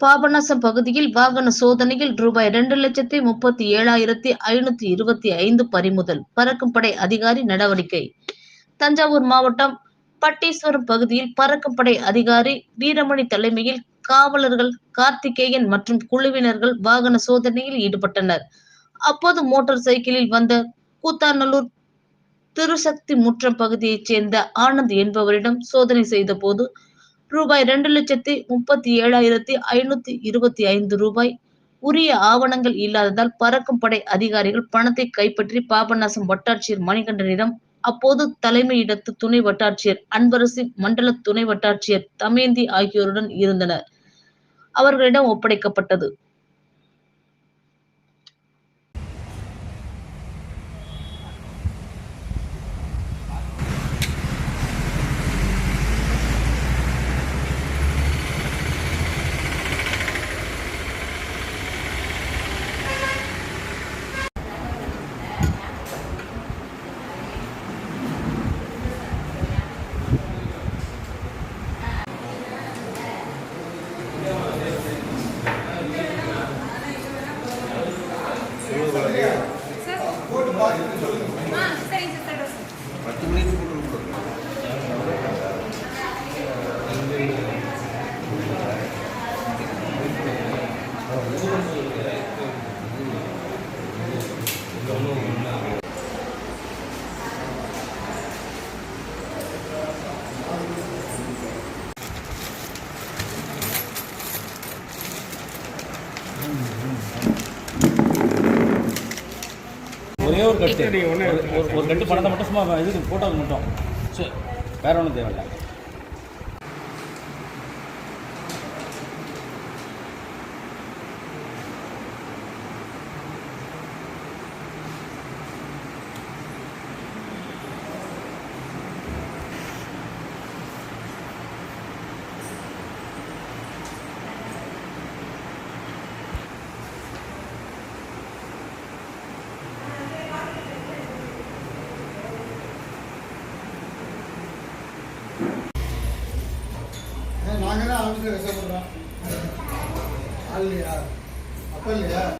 பாபநாசம் பகுதியில் வாகன சோதனையில் ரூபாய் இரண்டு லட்சத்தி முப்பத்தி ஏழாயிரத்தி ஐநூத்தி இருபத்தி ஐந்து பறிமுதல். பறக்கும் படை அதிகாரி நடவடிக்கை. தஞ்சாவூர் மாவட்டம் பட்டீஸ்வரம் பகுதியில் பறக்கும் படை அதிகாரி வீரமணி தலைமையில் காவலர்கள் கார்த்திகேயன் மற்றும் குழுவினர்கள் வாகன சோதனையில் ஈடுபட்டனர். அப்போது மோட்டார் சைக்கிளில் வந்த கூத்தாநல்லூர் திருசக்தி முற்றம் பகுதியைச் சேர்ந்த ஆனந்த் என்பவரிடம் சோதனை செய்த போது ரூபாய் இரண்டு லட்சத்தி முப்பத்தி ஏழாயிரத்தி ஐநூத்தி இருபத்தி ஐந்து ரூபாய். உரிய ஆவணங்கள் இல்லாததால் பறக்கும் படை அதிகாரிகள் பணத்தை கைப்பற்றி பாபநாசம் வட்டாட்சியர் மணிகண்டனிடம் அப்போது தலைமையிடத்து துணை வட்டாட்சியர் அன்பரசி மண்டல துணை வட்டாட்சியர் தமேந்தி ஆகியோருடன் இருந்தனர். அவர்களிடம் ஒப்படைக்கப்பட்டது. ஒரே ஒரு கட்டு ஒரு- கட்டு பணத்தை மட்டும் சும்மா இதுக்கு ஃபோட்டோவுக்கு மட்டும். சரி வேற ஒன்றும் தேவையில்லை. நாங்கள் தான் ஆஃபீஸில் கஷ்டப்படுறோம் ஆள் இல்லையா? அப்போ இல்லையா?